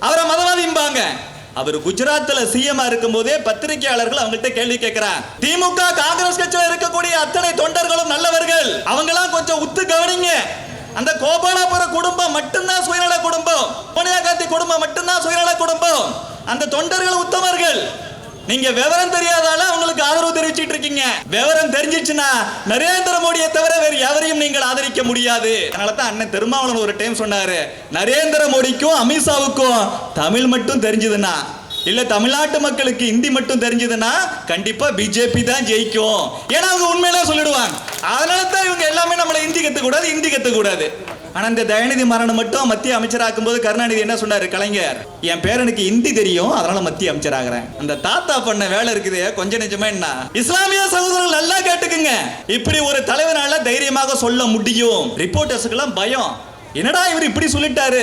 அவரை மதவாதிம்பாங்க அவர் குஜராத்ல சிஎம் இருக்கும் போதே பத்திரிகையாளர்கள் அவங்கள்ட்ட கேள்வி கேட்கிறாங்க. திமுக காங்கிரஸ் கட்சியில் இருக்கக்கூடிய அத்தனை தொண்டர்களும் நல்லவர்கள். அவங்கெல்லாம் கொஞ்சம் உத்து கவனிங்க. அந்த கோபாலாபுர குடும்பம் மட்டும்தான் சுயநல குடும்பம். சோனியா காந்தி குடும்பம் மட்டும்தான் சுயநல குடும்பம். அந்த தொண்டர்கள் உத்தமர்கள். நீங்க விவரம் தெரியாதால அவங்களுக்கு ஆதரவு தெரிவிச்சிட்டு இருக்கீங்க. விவரம் தெரிஞ்சிச்சுன்னா நரேந்திர மோடியை தவிர வேறு எவரையும் நீங்கள் ஆதரிக்க முடியாது. அதனால தான் அண்ணன் திருமாவளவன் ஒரு டைம் சொன்னாரு நரேந்திர மோடிக்கும் அமித்ஷாவுக்கும் தமிழ் மட்டும் தெரிஞ்சதுன்னா இல்ல தமிழ்நாட்டு மக்களுக்கு ஹிந்தி மட்டும் தெரிஞ்சதுன்னா கண்டிப்பா பிஜேபி தான் ஜெயிக்கும். ஏன்னா அவங்க உண்மையெல்லாம் சொல்லிடுவாங்க. அதனால தான் இவங்க எல்லாமே நம்மளை ஹிந்தி கத்துக்கூடாது ஹிந்தி கத்துக்கூடாது. ஆனா இந்த தயநிதி மரணம் மட்டும் மத்திய அமைச்சராக்கும் போது கருணாநிதி என்ன சொன்னாரு? கலைஞர் என் பேரனுக்கு ஹிந்தி தெரியும் அதனால மத்திய அமைச்சர் ஆகிறேன் அந்த தாத்தா பண்ண வேலை இருக்குது கொஞ்சம் நிஜமா என்ன? இஸ்லாமிய சகோதரர்கள் நல்லா கேட்டுக்குங்க. இப்படி ஒரு தலைவனால தைரியமாக சொல்ல முடியும். ரிப்போர்ட்டர்ஸுக்கெல்லாம் பயம். என்னடா இவர் இப்படி சொல்லிட்டாரு?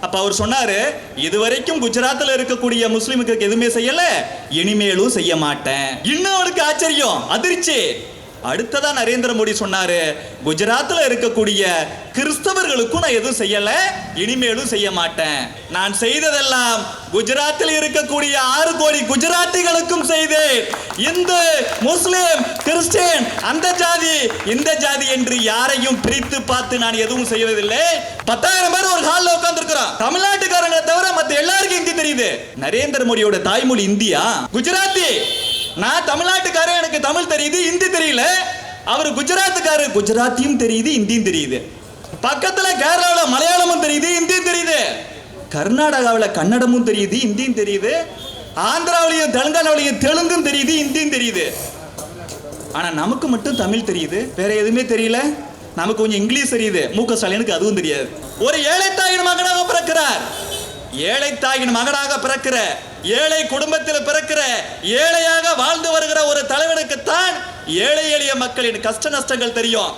அப்ப அவர் சொன்னாரு இதுவரைக்கும் குஜராத்தில் இருக்கக்கூடிய முஸ்லிமுக்கு எதுவுமே செய்யல இனிமேலும் செய்ய மாட்டேன். இன்னும் அவருக்கு ஆச்சரியம் அதிர்ச்சி. அடுத்ததான் நரேந்திர மோடி சொன்னாரு குஜராத்தில் இருக்கக்கூடிய கிறிஸ்தவர்களுக்கும் நான் எதுவும் செய்யல இனிமேலும் செய்ய மாட்டேன். நான் செய்ததெல்லாம் குஜராத்தில் இருக்கக்கூடிய ஆறு கோடி குஜராத்திகளுக்கும் செய்தேன். இந்து முஸ்லிம் கிறிஸ்டியன் அந்த ஜாதி இந்த ஜாதி என்று யாரையும் பிரித்து பார்த்து நான் எதுவும் செய்வதில்லை. பத்தாயிரம் பேர் ஒரு ஹாலில் உட்கார்ந்துருக்கிறோம் தமிழ்நாட்டுக்காரங்களை தவிர மற்ற எல்லாருக்கும் ஹிந்தி தெரியுது? நரேந்திர மோடியோட தாய்மொழி இந்தியா? குஜராத்தி. நான் தமிழ்நாட்டுக்காரன் எனக்கு தமிழ் தெரியுது ஹிந்தி தெரியல. அவர் குஜராத்துக்காரு. குஜராத்தியும் தெரியுது ஹிந்தியும் தெரியுது. பக்கத்தில் கேரளாவில் மலையாளமும் தெரியுது ஹிந்தியும் தெரியுது. கர்நாடகாவில் கன்னடமும் தெரியுது ஹிந்தியும் தெரியுது. ஆந்திராவிலையும் தெலுங்கானாவிலையும் தெலுங்கும் தெரியுது ஹிந்தியும் தெரியுது. ஆனால் நமக்கு மட்டும் தமிழ் தெரியுது. வேற எதுவுமே தெரியல. நமக்கு கொஞ்சம் இங்கிலீஷ் தெரியுது. மூக்க ஸ்டாலினுக்கு அதுவும் தெரியாது. ஒரு ஏழை தாயின் மகனாக பிறக்கிறார். ஏழை தாயின் மகனாக பிறக்கிற ஏழை குடும்பத்தில் பிறக்கிற ஏழையாக வாழ்ந்து வருகிற ஒரு தலைவனுக்குத்தான் ஏழை எளிய மக்களின் கஷ்ட நஷ்டங்கள் தெரியும்.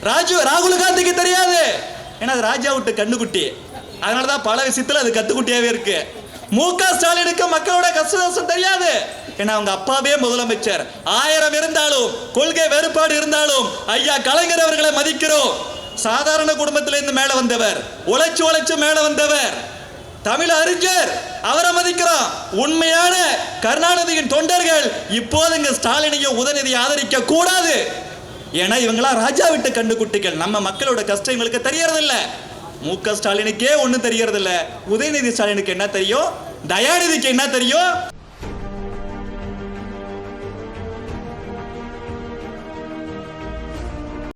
ராஜு ராகுல் காந்திக்கு தெரியாது. ஏன்னா அது ராஜா விட்டு கண்ணுக்குட்டி. அதனால தான் பல விஷயத்துல அது கத்துக்குட்டியாவே இருக்கு. மு க ஸ்டாலினுக்கு மக்களோட கஷ்ட நஷ்டம் தெரியாது. ஏன்னா அவங்க அப்பாவே முதலமைச்சர். ஆயிரம் இருந்தாலும் கொள்கை வேறுபாடு இருந்தாலும் ஐயா கலைஞர் அவர்களை மதிக்கிறோம். சாதாரண குடும்பத்திலிருந்து மேல வந்தவர் உழைச்சு உழைச்சு மேல வந்தவர். தமிழ் அறிஞர் அவரை மதிக்கிறோம் உண்மையான கருணாநிதியின் தொண்டர்கள் இப்போது இங்க ஸ்டாலினையும் உதயநிதியை ஆதரிக்க கூடாது ஏன்னா இவங்களாம் ராஜா விட்டு கண்டு குட்டிகள் நம்ம மக்களோட கஷ்டம் இவங்களுக்கு தெரியறதில்ல. மு க ஸ்டாலினுக்கே ஒன்றும் தெரியறதில்ல. உதயநிதி ஸ்டாலினுக்கு என்ன தெரியும்? தயாநிதிக்கு என்ன தெரியும்?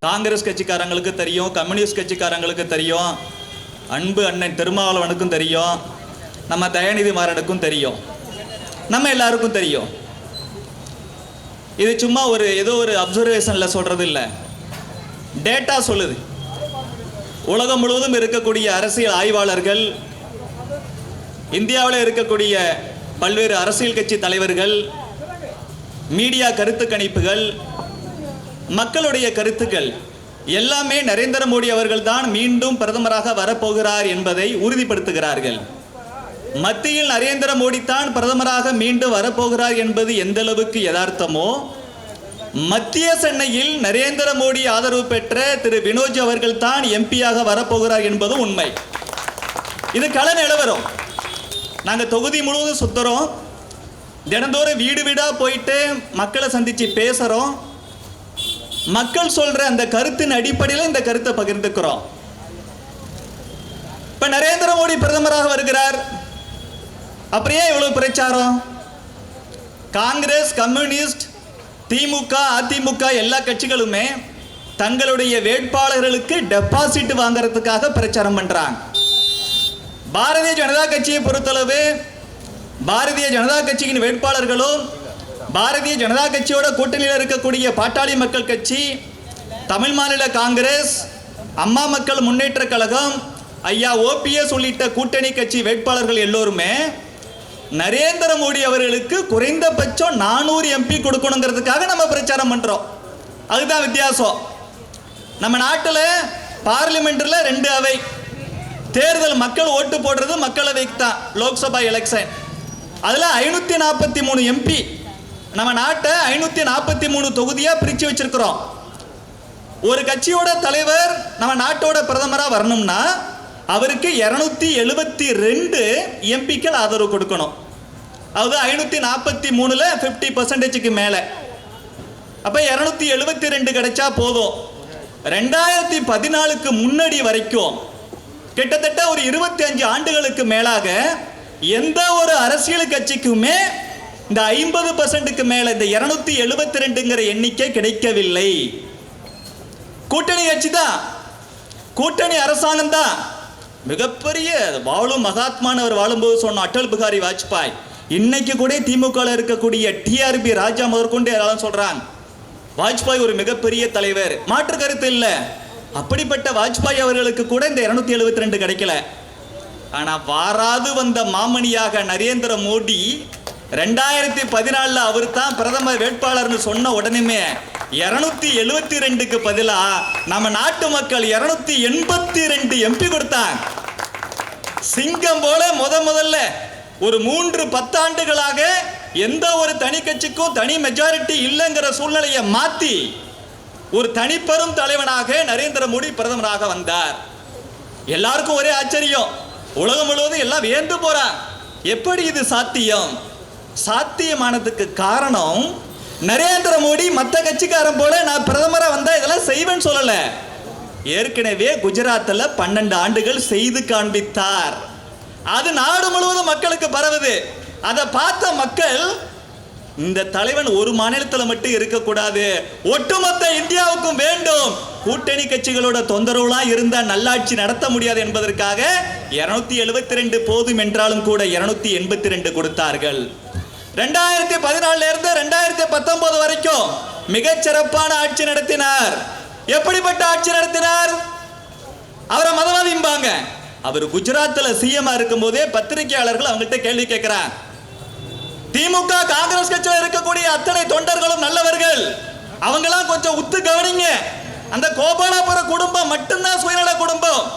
காங்கிரஸ் கட்சிக்காரங்களுக்கு தெரியும் கம்யூனிஸ்ட் கட்சிக்காரங்களுக்கு தெரியும். அன்பு அண்ணன் திருமாவளவனுக்கும் தெரியும். நம்ம தயாநிதி மாறனுக்கும் தெரியும். நம்ம எல்லாருக்கும் தெரியும். இது சும்மா ஒரு ஏதோ ஒரு அப்சர்வேஷனில் சொல்கிறது இல்லை டேட்டா சொல்லுது. உலகம் முழுவதும் இருக்கக்கூடிய அரசியல் ஆய்வாளர்கள் இந்தியாவில் இருக்கக்கூடிய பல்வேறு அரசியல் கட்சி தலைவர்கள் மீடியா கருத்து கணிப்புகள் மக்களுடைய கருத்துக்கள் எல்லாமே நரேந்திர மோடி அவர்கள் தான் மீண்டும் பிரதமராக வரப்போகிறார் என்பதை உறுதிப்படுத்துகிறார்கள். மத்தியில் நரேந்திர மோடி தான் பிரதமராக மீண்டும் வரப்போகிறார் என்பது எந்த அளவுக்கு யதார்த்தமோ மத்திய சென்னையில் நரேந்திர மோடி ஆதரவு பெற்ற திரு வினோஜ் அவர்கள் தான் எம்பியாக வரப்போகிறார் என்பதும் உண்மை. இது கள நிலவரம். நாங்கள் தொகுதி முழுவதும் சுத்துறோம். தினந்தோறும் வீடு வீடாக போயிட்டு மக்களை சந்தித்து பேசுகிறோம் மக்கள் சொல்ற அந்த கருத்தின் அடிப்படையில் இந்த கருத்தை பகிர்ந்துக்கிறோம். இப்ப நரேந்திர மோடி பிரதமராக வருகிறார். அப்படியே இவ்வளவு பிரச்சாரம்? காங்கிரஸ் கம்யூனிஸ்ட் திமுக அதிமுக எல்லா கட்சிகளுமே தங்களுடைய வேட்பாளர்களுக்கு டெபாசிட் வாங்குறதுக்காக பிரச்சாரம் பண்றாங்க. பாரதிய ஜனதா கட்சியை பொறுத்தளவு பாரதிய ஜனதா கட்சியின் வேட்பாளர்களும் பாரதிய ஜனதா கட்சியோட கூட்டணியில் இருக்கக்கூடிய பாட்டாளி மக்கள் கட்சி தமிழ் மாநில காங்கிரஸ் அம்மா மக்கள் முன்னேற்ற கழகம் ஐயா ஓபிஎஸ் உள்ளிட்ட கூட்டணி கட்சி வேட்பாளர்கள் எல்லோருமே நரேந்திர மோடி அவர்களுக்கு குறைந்தபட்சம் நானூறு எம்பி கொடுக்கணுங்கிறதுக்காக நம்ம பிரச்சாரம் பண்றோம். அதுதான் வித்தியாசம். நம்ம நாட்டில் பார்லிமெண்ட்ல ரெண்டு அவை. தேர்தல் மக்கள் ஓட்டு போடுறது மக்களவைக்கு தான் லோக்சபா எலெக்ஷன் அதில் ஐநூற்றி நாற்பத்தி மூணு எம்பி நம்ம நாட்டை ஐநூற்றி நாற்பத்தி மூணு தொகுதியாக பிரித்து வச்சிருக்கிறோம். ஒரு கட்சியோட தலைவர் நம்ம நாட்டோட பிரதமராக வரணும்னா அவருக்கு இருநூத்தி எழுபத்தி ரெண்டு எம்பிக்கள் ஆதரவு கொடுக்கணும். அதாவது ஐநூத்தி நாற்பத்தி மூணுல ஃபிஃப்டி பர்சன்டேஜுக்கு மேலே. அப்ப இருநூத்தி எழுபத்தி ரெண்டு கிடைச்சா போதும். ரெண்டாயிரத்தி பதினாலுக்கு முன்னாடி வரைக்கும் கிட்டத்தட்ட ஒரு இருபத்தி அஞ்சு ஆண்டுகளுக்கு மேலாக எந்த ஒரு அரசியல் கட்சிக்குமே இந்த ஐம்பது பர்சன்ட்டுக்கு மேல இந்த இருநூத்தி எழுபத்தி ரெண்டுங்கிற எண்ணிக்கை கிடைக்கவில்லை. கூட்டணி கட்சி தான். கூட்டணி அரசாங்கம் தான். மிகப்பெரிய வாழும் மகாத்மான் அவர் வாழும்போது சொன்ன அட்டல் பிகாரி வாஜ்பாய் இன்னைக்கு கூட திமுக இருக்கக்கூடிய டிஆர்பி ராஜா முதற்கொண்டு யாராலும் சொல்றாங்க வாஜ்பாய் ஒரு மிகப்பெரிய தலைவர். மாற்று கருத்து இல்லை. அப்படிப்பட்ட வாஜ்பாய் அவர்களுக்கு கூட இந்த இருநூத்தி எழுபத்தி ரெண்டு கிடைக்கல. ஆனா வாராது வந்த மாமணியாக நரேந்திர மோடி ரெண்டாயிரத்தி பதினாலில் அவர் தான் பிரதமர் வேட்பாளர்னு சொன்ன உடனேமே இரநூத்தி எழுபத்தி ரெண்டுக்கு பதிலாக நம்ம நாட்டு மக்கள் இரநூத்தி எண்பத்தி ரெண்டு எம்பி கொடுத்தாங்க. சிங்கம் போல முத முதல்ல ஒரு மூன்று பத்தாண்டுகளாக எந்த ஒரு தனி கட்சிக்கும் தனி மெஜாரிட்டி இல்லைங்கிற சூழ்நிலையை மாற்றி ஒரு தனிப்பெரும் தலைவனாக நரேந்திர மோடி பிரதமராக வந்தார். எல்லாருக்கும் ஒரே ஆச்சரியம். உலகம் முழுவதும் எல்லாம் வியந்து போறான் எப்படி இது சாத்தியம்? சாத்தியமானதுக்கு காரணம் நரேந்திர மோடி மற்ற கட்சிக்காரன் போல நான் பிரதமராக வந்தால் இதெல்லாம் செய்வேன்னு சொல்லலை. ஏற்கனவே குஜராத்தில் பன்னெண்டு ஆண்டுகள் செய்து காண்பித்தார். அது நாடு முழுவதும் மக்களுக்கு பரவுது. அதை பார்த்த மக்கள் இந்த தலைவன் ஒரு மாநிலத்தில் மட்டும் இருக்கக்கூடாது. ஒட்டுமொத்த இந்தியாவுக்கும் வேண்டும். கூட்டணி கட்சிகளோட தொந்தரவுலாம் இருந்தால் நல்லாட்சி நடத்த முடியாது என்பதற்காக இருநூத்தி எழுபத்தி ரெண்டு போதும் என்றாலும் கூட இருநூத்தி எண்பத்தி ரெண்டு கொடுத்தார்கள். ரெண்டாயிரத்தி பதினாலுல இருந்து ரெண்டாயிரத்தி பத்தொன்பது வரைக்கும் மிகச்சிறப்பான ஆட்சி நடத்தினார். எப்படிப்பட்ட ஆட்சி நடத்தினார்? அவரை மதவாதிம்பாங்க அவர் குஜராத்தில் சிஎம் இருக்கும் போதே பத்திரிகையாளர்கள் அவங்கள்ட்ட கேள்வி கேட்கிறாங்க. திமுக காங்கிரஸ் கட்சியில் இருக்கக்கூடிய அத்தனை தொண்டர்களும் நல்லவர்கள். அவங்கெல்லாம் கொஞ்சம் உத்து கவனிங்க. அந்த கோபாலாபுர குடும்பம் மட்டும்தான் சுயநல குடும்பம்.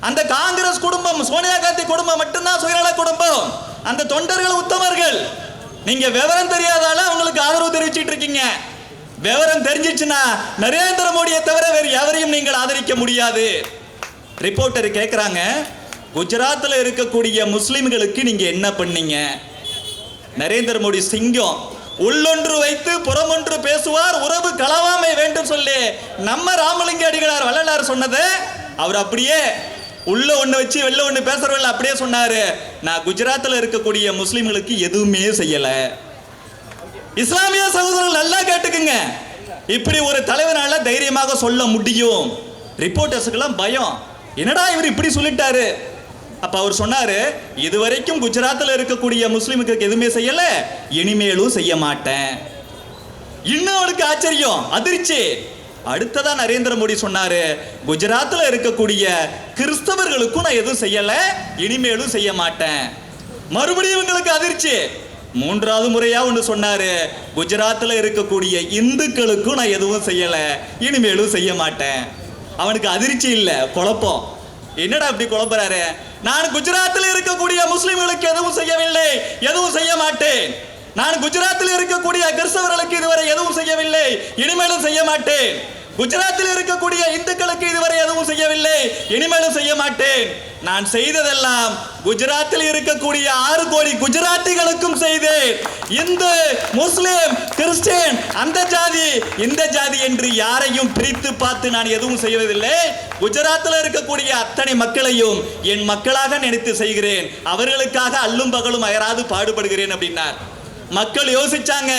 அந்த காங்கிரஸ் குடும்பம் சோனியா காந்தி குடும்பம் மட்டும்தான் சுயநல குடும்பம். அந்த தொண்டர்கள் உத்தமர்கள். நீங்க விவரம் தெரியாதால அவங்களுக்கு ஆதரவு தெரிவிச்சிட்டு இருக்கீங்க. விவரம் தெரிஞ்சிச்சுன்னா நரேந்திர மோடியை தவிர வேறு எவரையும் நீங்கள் ஆதரிக்க முடியாது. ரிப்போர்ட்டர் கேட்குறாங்க குஜராத்தில் இருக்கக்கூடிய முஸ்லிம்களுக்கு நீங்க என்ன பண்ணீங்க? நரேந்திர மோடி சிங்கம் உள்ளொன்று வைத்து புறமொன்று பேசுவார் உறவு களவாமை வேண்டும் சொல்லி நம்ம ராமலிங்க அடிகளார் வள்ளலார் சொன்னது அவர் அப்படியே உள்ள ஒண்ணு வச்சு வெளில ஒண்ணு பேசுறவங்கள அப்படியே சொன்னாரு. நான் குஜராத்தில் இருக்கக்கூடிய முஸ்லிம்களுக்கு எதுவுமே செய்யல. இஸ்லாமிய சகோதரர்கள் நல்லா கேட்டுக்குங்க. இப்படி ஒரு தலைவனால தைரியமாக சொல்ல முடியும். ரிப்போர்ட்டர்ஸுக்கெல்லாம் பயம். என்னடா இவர் இப்படி சொல்லிட்டாரு? அப்ப அவர் சொன்னாரு இதுவரைக்கும் குஜராத்தில் இருக்கக்கூடிய முஸ்லிமுக்கு எதுவுமே செய்யல. இனிமேலும் செய்ய மாட்டேன். இன்னும் அவனுக்கு ஆச்சரியம் அதிர்ச்சி. அடுத்ததா நரேந்திர மோடி சொன்னாரு குஜராத்தில் இருக்கக்கூடிய கிறிஸ்தவர்களுக்கும் நான் எதுவும் செய்யல இனிமேலும் செய்ய மாட்டேன். மறுபடியும் இவங்களுக்கு அதிர்ச்சி. மூன்றாவது முறையா ஒன்று சொன்னாரு குஜராத்தில் இருக்கக்கூடிய இந்துக்களுக்கும் நான் எதுவும் செய்யல இனிமேலும் செய்ய மாட்டேன். அவனுக்கு அதிர்ச்சி இல்லை குழப்பம். என்னடா அப்படி குழப்பறாரு? நான் குஜராத்தில் இருக்கக்கூடிய முஸ்லிம்களுக்கு எதுவும் செய்யவில்லை எதுவும் செய்ய மாட்டேன். நான் குஜராத்தில் இருக்கக்கூடிய கிறிஸ்தவர்களுக்கு இதுவரை எதுவும் செய்யவில்லை இனிமேலும் செய்ய மாட்டேன். குஜராத்தில் இருக்கக்கூடிய இந்துக்களுக்கு இதுவரை எதுவும் செய்யவில்லை. இனிமேலும் செய்ய மாட்டேன். நான் செய்ததெல்லாம் குஜராத்தில் இருக்கக்கூடிய ஆறு கோடி குஜராத்திகளுக்கும் செய்தேன். இந்து முஸ்லிம் கிறிஸ்டியன் அந்த ஜாதி இந்த ஜாதி என்று யாரையும் பிரித்து பார்த்து நான் எதுவும் செய்வதில்லை. குஜராத்தில் இருக்கக்கூடிய அத்தனை மக்களையும் என் மக்களாக நினைத்து செய்கிறேன். அவர்களுக்காக அல்லும் பகலும் அயராது பாடுபடுகிறேன் அப்படின்னார். மக்கள் யோசிச்சாங்க.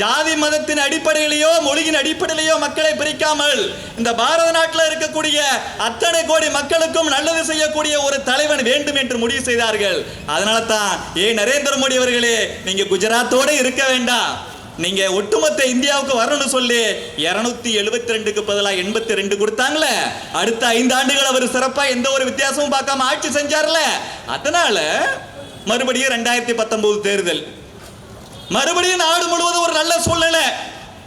ஜாதி மதத்தின் அடிப்படையிலேயோ மொழியின் அடிப்படையிலேயோ மக்களை பிரிக்காமல் இந்த பாரத நாட்டில் இருக்கக்கூடிய அத்தனை கோடி மக்களுக்கும் நல்லது செய்யக்கூடிய ஒரு தலைவன் வேண்டும் என்று முடிவு செய்தார்கள். அதனால தான் ஏ நரேந்திர மோடி அவர்களே நீங்க குஜராத்தோட இருக்க வேண்டாம். நீங்க ஒட்டுமொத்த இந்தியாவுக்கு வரணும்னு சொல்லி இருநூத்தி எழுபத்தி ரெண்டுக்கு பதிலாக எண்பத்தி ரெண்டு கொடுத்தாங்களே. அடுத்த ஐந்து ஆண்டுகள் அவர் சிறப்பா எந்த ஒரு வித்தியாசமும் பார்க்காம ஆட்சி செஞ்சார்ல. அதனால மறுபடியும் ரெண்டாயிரத்தி பத்தொன்பது தேர்தல். மறுபடியும் நாடு முழுவதும் ஒரு நல்ல சூழ்நிலை.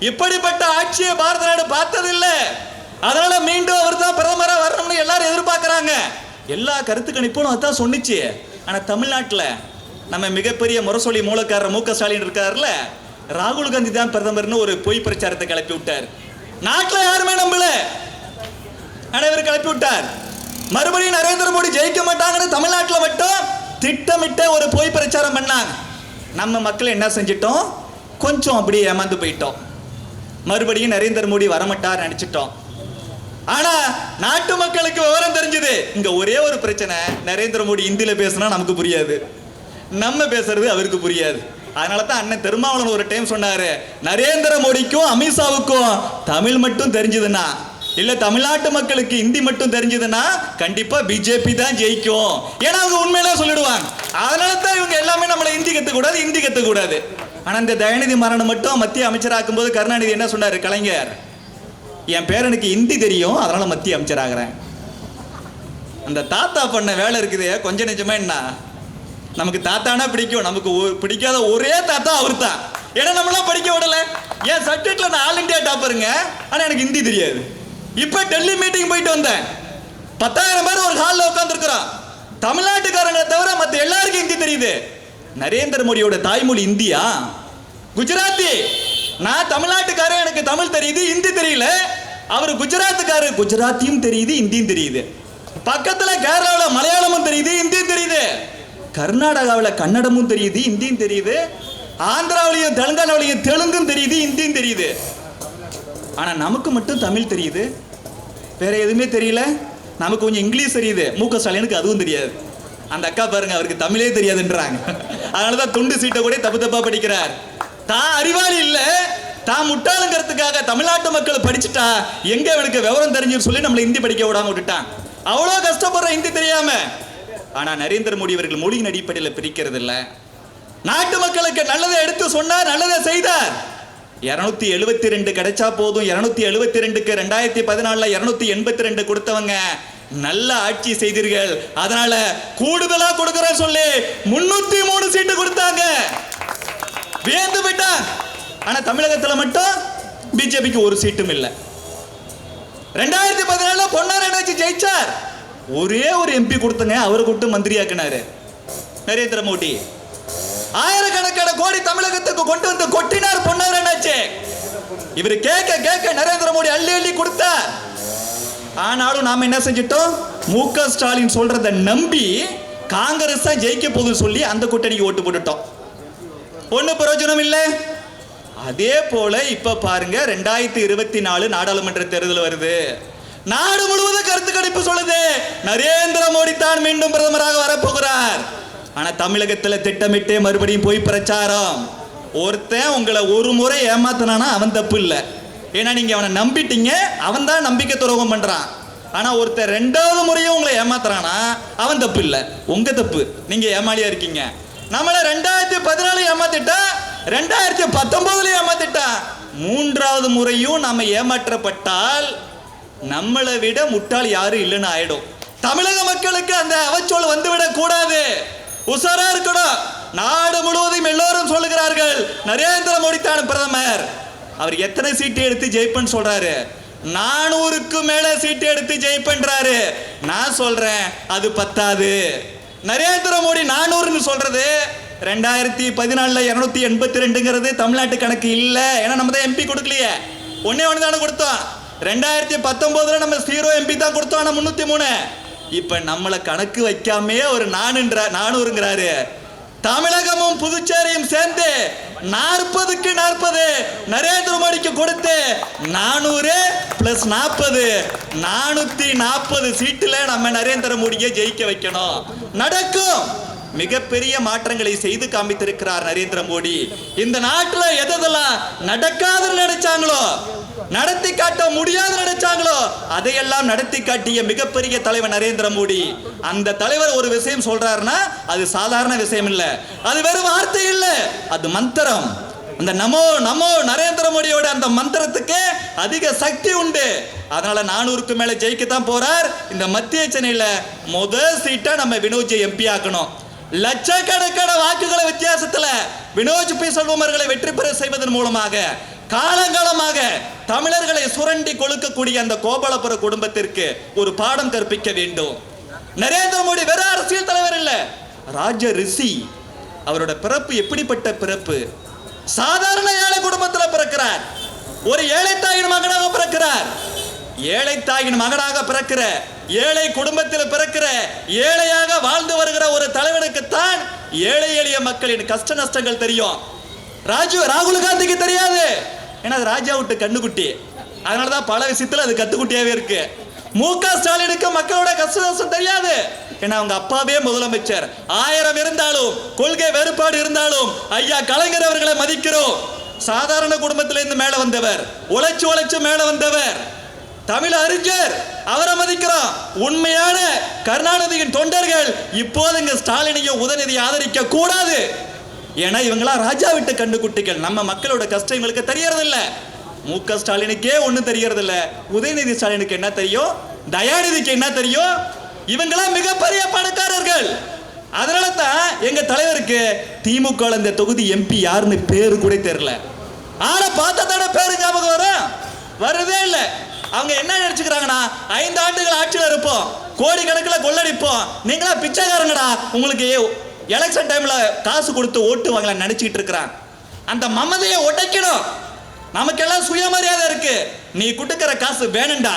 இப்படிப்பட்ட ஆட்சியை பாரத நாடு பார்த்ததில்லை. அதனால மீண்டும் அவர் தான் பிரதமராக வரணும்னு எல்லாரும் எதிர்பார்க்குறாங்க. எல்லா கருத்து கணிப்பும் அதான் சொன்னிச்சு. ஆனால் தமிழ்நாட்டில் நம்ம மிகப்பெரிய முரசொலி மூலக்காரர் மு க ஸ்டாலின் இருக்காருல்ல ராகுல் காந்தி தான் பிரதமர்னு ஒரு பொய் பிரச்சாரத்தை கிளப்பி விட்டார். நாட்டில் யாருமே நம்பல. அனைவரும் கிளப்பி விட்டார். மறுபடியும் நரேந்திர மோடி ஜெயிக்க மாட்டாங்கன்னு தமிழ்நாட்டில் மட்டும் திட்டமிட்ட ஒரு பொய் பிரச்சாரம் பண்ணாங்க. நம்ம மக்கள் என்ன செஞ்சிட்டோம்? கொஞ்சம் அப்படியே ஏமாந்து போயிட்டோம். மறுபடியும் நரேந்திர மோடி வரமாட்டார் நினைச்சிட்டோம். ஆனா நாட்டு மக்களுக்கு விவரம் தெரிஞ்சது. இங்க ஒரே ஒரு பிரச்சனை. நரேந்திர மோடி இந்தியில பேசினா நமக்கு புரியாது. நம்ம பேசுறது அவருக்கு புரியாது. அதனால தான் அண்ணன் திருமாவளவன் ஒரு டைம் சொன்னாரு நரேந்திர மோடிக்கும் அமித்ஷாவுக்கும் தமிழ் மட்டும் தெரிஞ்சதுன்னா இல்ல தமிழ்நாட்டு மக்களுக்கு ஹிந்தி மட்டும் தெரிஞ்சதுன்னா கண்டிப்பா பிஜேபி தான் ஜெயிக்கும். ஏன்னா அவங்க உண்மையெல்லாம் சொல்லிடுவாங்க. அதனால தான் இவங்க எல்லாமே நம்மளை ஹிந்தி கத்துக்கூடாது ஹிந்தி கற்றுக்கூடாது ஆனா இந்த தயநிதி மரணம் மட்டும் மத்திய அமைச்சராக்கும் போது கருணாநிதி என்ன சொன்னாரு கலைஞர்? என் பேரனுக்கு ஹிந்தி தெரியும் அதனால மத்திய அமைச்சராகிறேன். அந்த தாத்தா பண்ண வேலை இருக்குது கொஞ்சம் நிஜமா என்ன? நமக்கு தாத்தானா பிடிக்கும் நமக்கு ஒ- பிடிக்காத ஒரே தாத்தா அவர் தான் ஏன்னா நம்மளாம் படிக்க விடல. ஏன் சப்ஜெக்ட்ல நான் ஆல் இந்தியா டாப்பருங்க ஆனா எனக்கு ஹிந்தி தெரியாது. இப்போ டெல்லி மீட்டிங் போயிட்டு வந்தேன். பத்தாயிரம் பேர் ஒரு ஹாலில் உட்காந்துருக்குறான் தமிழ்நாட்டுக்காரங்களை தவிர மற்ற எல்லாருக்கும் ஹிந்தி தெரியுது. நரேந்திர மோடியோட தாய்மொழி இந்தியா. குஜராத்தி. நான் தமிழ்நாட்டுக்காரன் எனக்கு தமிழ் தெரியுது ஹிந்தி தெரியல. அவர் குஜராத்துக்காரர் குஜராத்தியும் தெரியுது ஹிந்தியும் தெரியுது. பக்கத்தில் கேரளாவில் மலையாளமும் தெரியுது இந்தியும் தெரியுது. கர்நாடகாவில் கன்னடமும் தெரியுது இந்தியும் தெரியுது. ஆந்திராவிலையும் தெலுங்கானாவிலையும் தெலுங்கும் தெரியுது இந்தியும் தெரியுது. ஆனா நமக்கு மட்டும் தமிழ் தெரியுது. வேற எதுவுமே தெரியல. நமக்கு கொஞ்சம் இங்கிலீஷ் தெரியுது. மூக்க ஸ்டாலினுக்கு அதுவும் தெரியாது. அந்த அக்கா பாருங்க அவருக்கு தமிழே தெரியாதுன்றாங்க. அதனால தான் துண்டு சீட்டை கூட தப்பு தப்பா படிக்கிறார். தான் அறிவாளி இல்லை. தான் முட்டாளுங்கிறதுக்காக தமிழ்நாட்டு மக்கள் படிச்சுட்டா எங்க அவனுக்கு விவரம் தெரிஞ்சுன்னு சொல்லி நம்மளை ஹிந்தி படிக்க விடாம விட்டுட்டான். அவ்வளோ கஷ்டப்படுற ஹிந்தி தெரியாம. ஆனா நரேந்திர மோடி அவர்கள் மொழியின் அடிப்படையில் பிரிக்கிறது இல்ல நாட்டு மக்களுக்கு நல்லதை எடுத்து சொன்னார் நல்லதை செய்தார். இரநூத்தி எழுபத்தி ரெண்டு கிடைச்சா போதும். இரநூத்தி எழுபத்தி ரெண்டுக்கு ரெண்டாயிரத்தி பதினாலுல இரநூத்தி எண்பத்தி ரெண்டு கொடுத்தவங்க நல்ல ஆட்சி செய்தீர்கள். அதனால கூடுதலா கொடுக்கறேன் சொல்லி முன்னூத்தி மூணு சீட்டு கொடுத்தாங்க. வியந்து விட்டா ஆனா தமிழகத்துல மட்டும் பிஜேபிக்கு ஒரு சீட்டும் இல்லை. ரெண்டாயிரத்தி பதினாலுல பொன்னார் வச்சு ஜெயிச்சார். ஒரே ஒரு எம்பி கொடுத்தங்க அவரை கூட்டு மந்திரியாக்குனாரு. நரேந்திர மோடி. ஆயிரக்கணக்கான கோடி தமிழகத்துக்கு கொண்டு வந்து கொட்டினார் பொன்னார் என்னாச்சு இவர் கேட்க கேட்க நரேந்திர மோடி அள்ளி அள்ளி கொடுத்தார். ஆனாலும் நாம என்ன செஞ்சிட்டோம்? மு க ஸ்டாலின் சொல்றத நம்பி காங்கிரஸ் தான் ஜெயிக்க போகுதுன்னு சொல்லி அந்த கூட்டணிக்கு ஓட்டு போட்டுட்டோம். ஒன்றும் பிரயோஜனம் இல்லை. அதே போல இப்ப பாருங்க ரெண்டாயிரத்தி இருபத்தி நாலு நாடாளுமன்ற தேர்தல் வருது. நாடு முழுவதும் கருத்து கணிப்பு சொல்லுது. நரேந்திர மோடி தான் மீண்டும் பிரதமராக வரப்போகிறார். ஆனால் தமிழகத்தில் திட்டமிட்டே மறுபடியும் போய் பிரச்சாரம். ஒருத்தன் உங்களை ஒரு முறை ஏமாத்தினானா அவன் தப்பு இல்லை. ஏன்னா நீங்கள் அவனை நம்பிட்டீங்க அவன் தான் நம்பிக்கை துரோகம் பண்ணுறான் ஆனால் ஒருத்தன் ரெண்டாவது முறையும் உங்களை ஏமாத்துறானா அவன் தப்பு இல்லை. உங்கள் தப்பு. நீங்கள் ஏமாளியாக இருக்கீங்க. நம்மளை ரெண்டாயிரத்தி பதினாலு ஏமாத்திட்டா ரெண்டாயிரத்தி பத்தொன்பதுல ஏமாத்திட்டா. மூன்றாவது முறையும் நம்ம ஏமாற்றப்பட்டால் நம்மளை விட முட்டாள் யாரும் இல்லைன்னு ஆயிடும். தமிழக மக்களுக்கு அந்த அவச்சொல் வந்துவிடக் கூடாது. உசாரா இருக்கணும் நாடு முழுவதும் எல்லோரும் சொல்லுகிறார்கள். நரேந்திர மோடி தான் பிரதமர். அவர் எத்தனை சீட்டு எடுத்து ஜெயிப்பேன்னு சொல்றாரு. நானூறுக்கு மேல சீட்டு எடுத்து ஜெயிப்பேன்றாரு. நான் சொல்றேன் அது பத்தாது. நரேந்திர மோடி நானூறுன்னு சொல்றது ரெண்டாயிரத்தி பதினாலுல இருநூத்தி எண்பத்தி ரெண்டுங்கிறது தமிழ்நாட்டு கணக்கு இல்ல. ஏன்னா நம்ம தான் எம்பி கொடுக்கலையே. ஒன்னே ஒன்று தானே கொடுத்தோம். ரெண்டாயிரத்தி பத்தொன்பதுல நம்ம ஜீரோ எம்பி தான் கொடுத்தோம். ஆனா முன்னூத்தி மூணு. இப்போ நம்மளை கணக்கு வைக்காமே ஒரு நானுன்ற நானூறுங்கிறாரு. தமிழகமும் புதுச்சேரியும் சேர்ந்து நாற்பதுக்கு நாற்பது நரேந்திர மோடிக்கு கொடுத்து நானூறு பிளஸ் நாற்பது நானூத்தி நாற்பது சீட்டுல நம்ம நரேந்திர மோடியை ஜெயிக்க வைக்கணும். நடக்கும். மிகப்பெரிய மாற்றங்களை செய்து காமித்திருக்கிறார் நரேந்திர மோடி. இந்த நாட்டில் எதெல்லாம் நடக்காதுன்னு நினைச்சாங்களோ நடத்தி காட்ட முடியாது நினைச்சாங்களோ? அதையெல்லாம் நடத்தி காட்டிய மிகப்பெரிய தலைவர் நரேந்திர மோடி. அந்த தலைவர் ஒரு விஷயம் சொல்றாருன்னா அது சாதாரண விஷயம் இல்ல. அது வெறும் வார்த்தை இல்ல. அது மந்திரம். அந்த நமோ நமோ நரேந்திர மோடியோட அந்த மந்திரத்துக்கு அதிக சக்தி உண்டு. அதனால நானூறுக்கு மேல ஜெயிக்கத்தான் போறார். இந்த மத்திய சென்னையில முதல் சீட்டா நம்ம வினோஜ் எம்பி ஆக்கணும். லட்சக்கணக்கான வாக்குகளை வித்தியாசத்துல வினோஜ் பி. செல்வமர்களை வெற்றி பெற செய்வதன் மூலமாக காலங்காலமாக தமிழர்களை சுரண்டி கொழுக்கக்கூடிய அந்த கோபாலபுர குடும்பத்திற்கு ஒரு பாடம் கற்பிக்க வேண்டும். நரேந்திர மோடி வேற அரசியல் தலைவர் இல்ல. ராஜ ரிஷி அவரோட பிறப்பு எப்படிப்பட்ட பிறப்பு? சாதாரண ஏழை குடும்பத்தில் பிறக்கிறார். ஒரு ஏழை தாயின் மகனாக பிறக்கிறார். ஏழை தாயின் மகனாக பிறக்கிற ஏழை குடும்பத்தில் பிறக்கிற ஏழையாக வாழ்ந்து வருகிற ஒரு தலைவனுக்குத்தான் ஏழை எளிய மக்களின் கஷ்ட நஷ்டங்கள் தெரியும். ராஜு ராகுல் காந்திக்கு தெரியாது. ஏன்னா அது ராஜா விட்டு கண்ணுக்குட்டி. அதனாலதான் பல விஷயத்தில் அது கத்துக்குட்டியாவே இருக்கு. மு க ஸ்டாலினுக்கு மக்களோட கஷ்ட தெரியாது. ஏன்னா அவங்க அப்பாவே முதலமைச்சர். ஆயிரம் இருந்தாலும் கொள்கை வேறுபாடு இருந்தாலும் ஐயா கலைஞர் அவர்களை மதிக்கிறோம். சாதாரண குடும்பத்திலிருந்து மேல வந்தவர் உழைச்சு உழைச்சு மேல வந்தவர். தமிழ் அறிஞர் அவரை மதிக்கிறோம். உண்மையான கருணாநிதியின் தொண்டர்கள் இப்போது இங்க ஸ்டாலினையும் உதயநிதியை ஆதரிக்க கூடாது ஏன்னா இவங்களாம் ராஜா விட்டு கண்டுக்குட்டிகள் நம்ம மக்களோட கஷ்டம் இவங்களுக்கு தெரியறதில்ல. மு க ஸ்டாலினுக்கே ஒன்றும் தெரியறதில்ல. உதயநிதி ஸ்டாலினுக்கு என்ன தெரியும்? தயாநிதிக்கு என்ன தெரியும்? இவங்களாம் மிகப்பெரிய பணக்காரர்கள். அதனால தான் எங்க தலைவருக்கு திமுக இந்த தொகுதி எம்பி யாருன்னு பேரு கூட தெரியல. ஆனா பார்த்தா தானே பேரு ஞாபகம் வரும்? வருதே இல்லை. அவங்க என்ன நினைச்சுக்கிறாங்கன்னா ஐந்து ஆண்டுகள் ஆட்சியில் இருப்போம். கோடி கணக்கில் கொள்ளடிப்போம். நீங்களா பிச்சைக்காரங்கடா. உங்களுக்கு எலெக்ஷன் டைமில் காசு கொடுத்து ஓட்டு வாங்கல நினச்சிட்டு இருக்கிறான். அந்த மமதையை உடைக்கணும். நமக்கெல்லாம் சுயமரியாதை இருக்கு. நீ கொடுக்குற காசு வேணும்டா.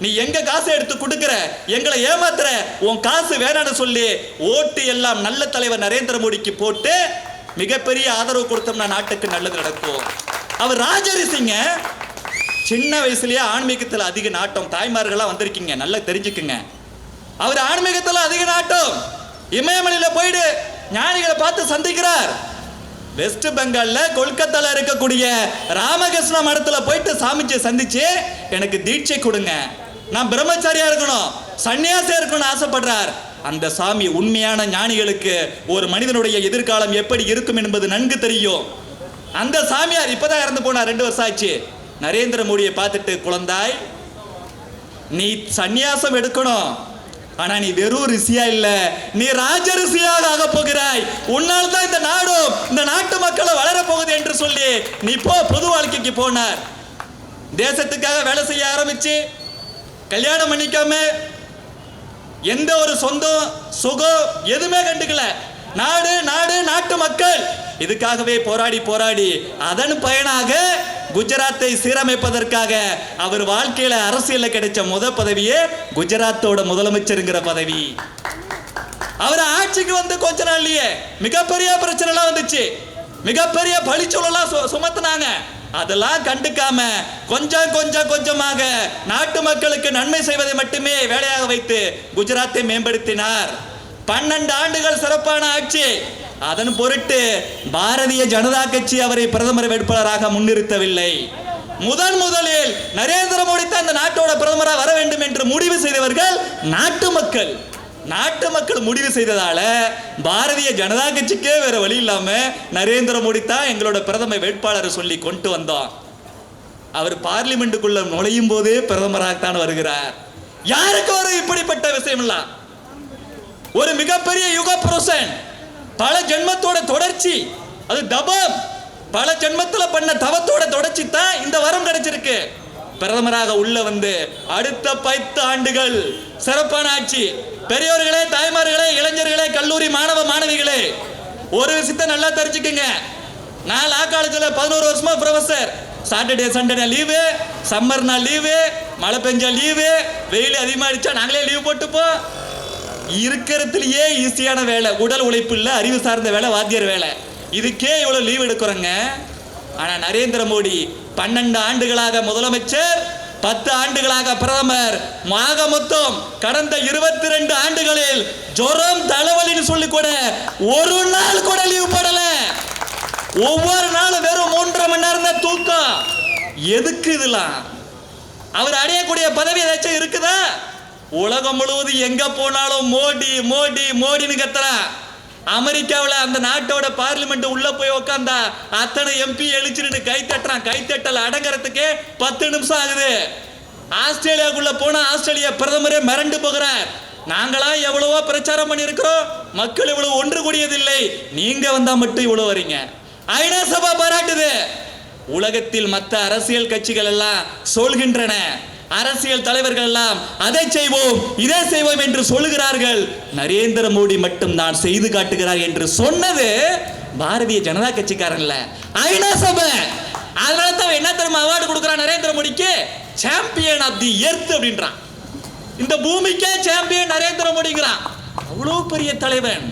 நீ எங்க காசு எடுத்து கொடுக்குற? எங்களை ஏமாத்துற? உன் காசு வேணாம்னு சொல்லி ஓட்டு எல்லாம் நல்ல தலைவர் நரேந்திர மோடிக்கு போட்டு மிகப்பெரிய ஆதரவு கொடுத்தோம்னா நாட்டுக்கு நல்லது நடக்கும். அவர் ராஜரிசிங்க சின்ன வயசுலயே ஆன்மீகத்தில் அதிக நாட்டம். தாய்மார்கள்லாம் வந்திருக்கீங்க. நல்லா தெரிஞ்சுக்குங்க. அவர் ஆன்மீகத்தில் அதிக நாட்டம். இமயமலையில் போயிடு. ஞானிகளை பார்த்து சந்திக்கிறார். வெஸ்ட் பெங்கால்ல கொல்கத்தால இருக்கக்கூடிய ராமகிருஷ்ண மடத்துல போயிட்டு சாமிஜியை சந்திச்சு எனக்கு தீட்சை கொடுங்க. நான் பிரம்மச்சாரியா இருக்கணும் சன்னியாசியா இருக்கணும்னு ஆசைப்படுறார். அந்த சாமி உண்மையான ஞானிகளுக்கு ஒரு மனிதனுடைய எதிர்காலம் எப்படி இருக்கும் என்பது நன்கு தெரியும். அந்த சாமியார் இப்பதான் இறந்து போனார் ரெண்டு வருஷம் ஆச்சு. நரேந்திர மோடியை பார்த்துட்டு குழந்தாய் நீ சந்நியாசம் எடுக்கணும். ஆனா நீ வெறும் ரிஷியா இல்ல நீ ராஜ ரிஷியாக ஆக உன்னால் தான் இந்த நாடும் இந்த நாட்டு மக்களை வளரப்போகுது போகுது என்று சொல்லி நீ போ பொது வாழ்க்கைக்கு போனார். தேசத்துக்காக வேலை செய்ய ஆரம்பிச்சு கல்யாணம் பண்ணிக்காம எந்த ஒரு சொந்தம் சுகம் எதுவுமே கண்டுக்கல. நாடு நாடு நாட்டு மக்கள். இதுக்காகவே போராடி போராடி அதன் பயனாக குஜராத்தை சீரமைப்பதற்காக அவர் வாழ்க்கையில அரசியல கிடைச்ச முத பதவியே குஜராத்தோட முதலமைச்சருங்கிற பதவி. அவர் ஆட்சிக்கு வந்து கொஞ்ச நாள்லயே மிகப்பெரிய பிரச்சனைலாம் வந்துச்சு. மிகப்பெரிய பழிச்சொல்லாம் சு- சுமத்துனாங்க. அதெல்லாம் கண்டுக்காம கொஞ்சம் கொஞ்சம் கொஞ்சமாக நாட்டு மக்களுக்கு நன்மை செய்வதை மட்டுமே வேலையாக வைத்து குஜராத்தை மேம்படுத்தினார். பன்னெண்டு ஆண்டுகள் சிறப்பான ஆட்சி. அதன் பொருட்டு பாரதிய ஜனதா கட்சி அவரை பிரதமர் வேட்பாளராக முன்னிறுத்தவில்லை. முதன் முதலில் நரேந்திர மோடி தான் இந்த நாட்டோட பிரதமராக வர வேண்டும் என்று முடிவு செய்தவர்கள் நாட்டு மக்கள். நாட்டு மக்கள் முடிவு செய்ததால பாரதிய ஜனதா கட்சிக்கே வேற வழி இல்லாம நரேந்திர மோடி தான் எங்களோட பிரதம வேட்பாளரை சொல்லி கொண்டு வந்தோம் அவர் பார்லிமெண்ட்டுக்குள்ள நுழையும் போதே பிரதமராகத்தான் வருகிறார். யாருக்கு வரும் இப்படிப்பட்ட விஷயம்லாம் ஒரு மிகப்பெரிய யுக புருஷன் பல ஜென்மத்தோட தொடர்ச்சி அது தபம். பல ஜென்மத்துல பண்ண தவத்தோட தொடர்ச்சி தான் இந்த வரம் கிடைச்சிருக்கு. பிரதமராக உள்ள வந்து அடுத்த பத்து ஆண்டுகள் சிறப்பான ஆட்சி. பெரியவர்களே தாய்மார்களே இளைஞர்களே கல்லூரி மாணவ மாணவிகளே ஒரு விஷயத்த நல்லா தெரிஞ்சுக்குங்க. நான் லா காலேஜில் பதினோரு வருஷமா ப்ரொஃபஸர் சாட்டர்டே சண்டே லீவு சம்மர்னா லீவு மழை பெஞ்சா லீவு வெயில் அதிகமாக அடிச்சா நாங்களே லீவ் போட்டுப்போம் இருக்கிறதுலயே ஈஸியான வேலை உடல் உழைப்பு இல்லை அறிவு சார்ந்த வேலை வாத்தியார் வேலை. இதுக்கே இவ்வளோ லீவ் எடுக்கிறோங்க. ஆனால் நரேந்திர மோடி பன்னெண்டு ஆண்டுகளாக முதலமைச்சர் பத்து ஆண்டுகளாக பிரதமர் மாக மொத்தம் கடந்த இருபத்தி ரெண்டு ஆண்டுகளில் ஜொரம் தலைவலின்னு சொல்லி கூட ஒரு நாள் கூட லீவ் போடல. ஒவ்வொரு நாளும் வெறும் மூன்றரை மணி நேரம் தான் தூக்கம். எதுக்கு இதெல்லாம்? அவர் அடையக்கூடிய பதவி ஏதாச்சும் இருக்குதா? உலகம் முழுவதும் எங்க போனாலும் மோடி மோடி மோடின்னு கத்துறான் அமெரிக்காவில் அந்த நாட்டோட பார்லிமெண்ட் உள்ள போய் உக்காந்தா அத்தனை எம்பி எழுச்சிட்டு கை தட்டுறான். கை தட்டல் அடங்கறதுக்கே பத்து நிமிஷம் ஆகுது. ஆஸ்திரேலியாவுக்குள்ள போனா ஆஸ்திரேலியா பிரதமரே மிரண்டு போகிறார். நாங்களா எவ்வளவோ பிரச்சாரம் பண்ணியிருக்கிறோம். மக்கள் இவ்வளவு ஒன்று கூடியதில்லை. நீங்க வந்தா மட்டும் இவ்வளவு வரீங்க. ஐநா சபா பாராட்டுது. உலகத்தில் மற்ற அரசியல் கட்சிகள் எல்லாம் சொல்கின்றன. அரசியல் தலைவர்கள் எல்லாம் அதை செய்வோம் இதை செய்வோம் என்று சொல்லுகிறார்கள். நரேந்திர மோடி மட்டும் நான் செய்து காட்டுகிறார் என்று சொன்னது பாரதிய ஜனதா கட்சிக்காரன்ல ஐநா சபை. அதனால தான் என்ன தெரியுமா அவார்டு கொடுக்குறான் நரேந்திர மோடிக்கு? சாம்பியன் ஆஃப் தி எர்த் அப்படின்றான். இந்த பூமிக்கே சாம்பியன் நரேந்திர மோடிங்கிறான். அவ்வளோ பெரிய தலைவன்.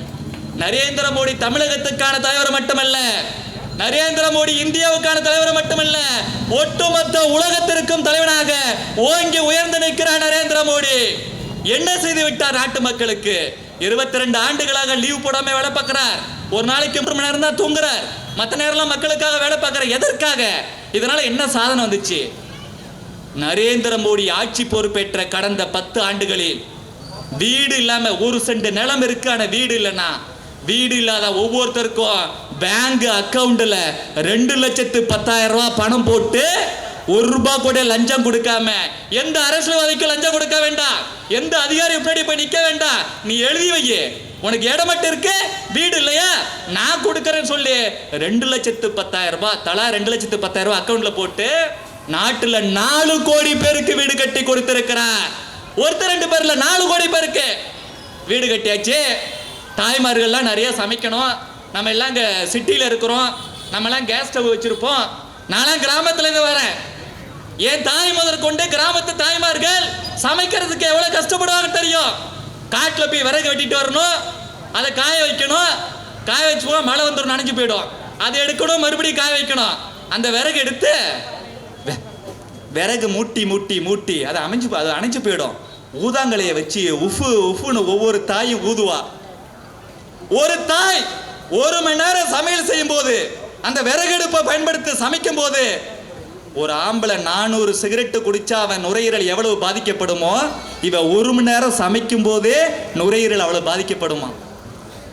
நரேந்திர மோடி தமிழகத்துக்கான தலைவர் மட்டுமல்ல நரேந்திர மோடி இந்தியாவுக்கான தலைவர் மட்டுமல்ல ஒட்டுமொத்த உலகத்திற்கும் தலைவனாக ஓங்கி உயர்ந்து நிற்கிறார் நரேந்திர மோடி. என்ன செய்து விட்டார் நாட்டு மக்களுக்கு? இருபத்தி ரெண்டு ஆண்டுகளாக லீவ் போடாம வேலை பார்க்கிறார். ஒரு நாளைக்கு மூன்று மணி நேரம் தான் தூங்குறார். மற்ற நேரம்லாம் மக்களுக்காக வேலை பார்க்கிறார். எதற்காக? இதனால என்ன சாதனை வந்துச்சு? நரேந்திர மோடி ஆட்சி பொறுப்பேற்ற கடந்த பத்து ஆண்டுகளில் வீடு இல்லாம ஒரு செண்டு நிலம் இருக்கு ஆனா வீடு இல்லைன்னா வீடு இல்லாத ஒவ்வொருத்தருக்கும் பேங்க் அக்கௌண்ட்டில் ரெண்டு லட்சத்து பத்தாயிரம் ரூபா பணம் போட்டு ஒரு ரூபாய் கூட லஞ்சம் கொடுக்காம எந்த அரசியல்வாதிக்கும் லஞ்சம் கொடுக்க வேண்டாம்? எந்த அதிகாரி முன்னாடி போய் நிற்க வேண்டாம்? நீ எழுதி வை உனக்கு இடம் மட்டும் இருக்கு வீடு இல்லையா? நான் கொடுக்குறேன்னு சொல்லி. ரெண்டு லட்சத்து பத்தாயிரம் ரூபாய் தலா ரெண்டு லட்சத்து பத்தாயிரம் ரூபாய் அக்கௌண்ட்ல போட்டு நாட்டுல நாலு கோடி பேருக்கு வீடு கட்டி கொடுத்திருக்கிறார். ஒருத்தர் ரெண்டு பேர்ல நாலு கோடி பேருக்கு. வீடு கட்டியாச்சு. தாய்மார்கள்லாம் நிறைய சமைக்கணும். நம்ம எல்லாம் இங்கே சிட்டியில் இருக்கிறோம். நம்மலாம் கேஸ் ஸ்டவ் வச்சுருப்போம். நான்லாம் கிராமத்துலேருந்து வரேன். என் தாய் முதற் கொண்டு கிராமத்து தாய்மார்கள் சமைக்கிறதுக்கு எவ்வளோ கஷ்டப்படுவாங்க தெரியும். காட்டில் போய் விறகு வெட்டிட்டு வரணும். அதை காய வைக்கணும். காய வச்சு போனா மழை வந்துடும் நனைஞ்சு போயிடும். அதை எடுக்கணும் மறுபடியும் காய வைக்கணும். அந்த விறகு எடுத்து வெ- விறகு மூட்டி மூட்டி மூட்டி. அதை அமைஞ்சு அது அணைஞ்சு போயிடும். ஊதாங்கலையை வச்சு உஃபு உஃபுன்னு ஒவ்வொரு தாயும் ஊதுவா. ஒரு தாய் ஒரு மணி நேரம் சமையல் செய்யும் போது அந்த விறகடுப்பை பயன்படுத்தி சமைக்கும் போது ஒரு ஆம்பளை நானூறு சிகரெட்டு குடிச்சா அவன் நுரையீரல் எவ்வளவு பாதிக்கப்படுமோ இவ ஒரு மணி நேரம் சமைக்கும் போதே நுரையீரல் அவ்வளவு பாதிக்கப்படுமா